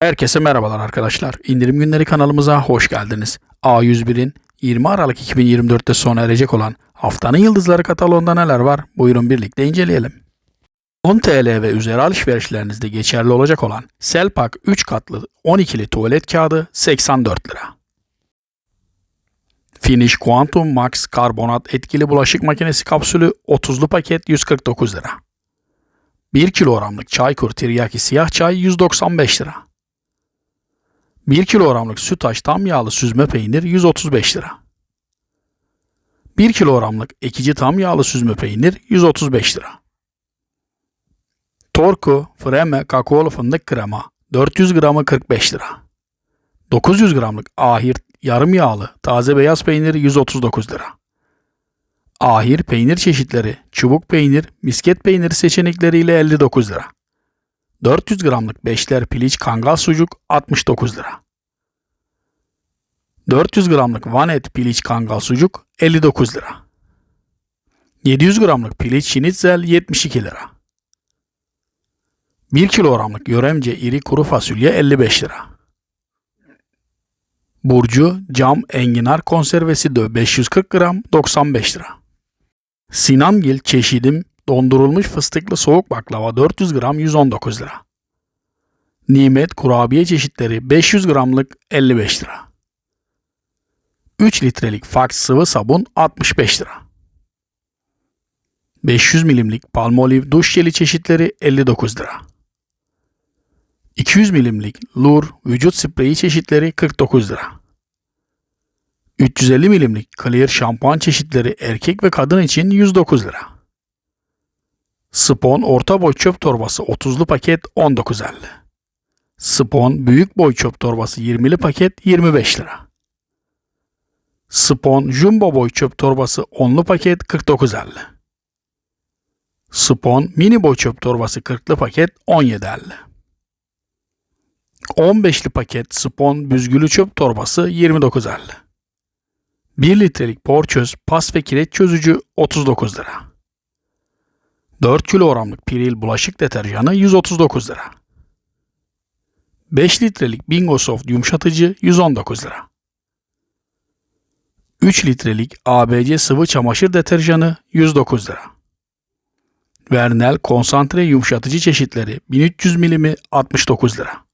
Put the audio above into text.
Herkese merhabalar arkadaşlar. İndirim günleri kanalımıza hoş geldiniz. A101'in 20 Aralık 2024'te sona erecek olan haftanın yıldızları kataloğunda neler var? Buyurun birlikte inceleyelim. 10 TL ve üzeri alışverişlerinizde geçerli olacak olan Selpak 3 katlı 12'li tuvalet kağıdı 84 lira. Finish Quantum Max karbonat etkili bulaşık makinesi kapsülü 30'lu paket 149 lira. 1 kilogramlık Çaykur Tiryaki siyah çay 195 lira. 1 kilogramlık sütaş tam yağlı süzme peynir 135 lira. 1 kilogramlık ekici tam yağlı süzme peynir 135 lira. Torku Freme kakaolu fındık krema 400 gramı 45 lira. 900 gramlık ahir yarım yağlı taze beyaz peynir 139 lira. Ahir peynir çeşitleri, çubuk peynir, misket peyniri seçenekleriyle 59 lira. 400 gramlık beşler piliç kangal sucuk 69 lira. 400 gramlık vanet piliç kangal sucuk 59 lira. 700 gramlık piliç şinitzel 72 lira. 1 kilogramlık yöremce iri kuru fasulye 55 lira. Burcu cam enginar konservesi de 540 gram 95 lira. Sinangil çeşidim dondurulmuş fıstıklı soğuk baklava 400 gram 119 lira. Nimet kurabiye çeşitleri 500 gramlık 55 lira. 3 litrelik Fax sıvı sabun 65 lira. 500 milimlik Palmolive duş jeli çeşitleri 59 lira. 200 milimlik Lur vücut spreyi çeşitleri 49 lira. 350 milimlik Clear şampuan çeşitleri erkek ve kadın için 109 lira. Spon orta boy çöp torbası 30'lu paket 19.50. Spon büyük boy çöp torbası 20'li paket 25 lira. Spon jumbo boy çöp torbası 10'lu paket 49.50. Spon mini boy çöp torbası 40'lı paket 17.50. 15'li paket spon büzgülü çöp torbası 29.50. 1 litrelik porçöz pas ve kireç çözücü 39 lira. 4 kilogramlık piril bulaşık deterjanı 139 lira. 5 litrelik Bingo Soft yumuşatıcı 119 lira. 3 litrelik ABC sıvı çamaşır deterjanı 109 lira. Vernel konsantre yumuşatıcı çeşitleri 1300 milimi 69 lira.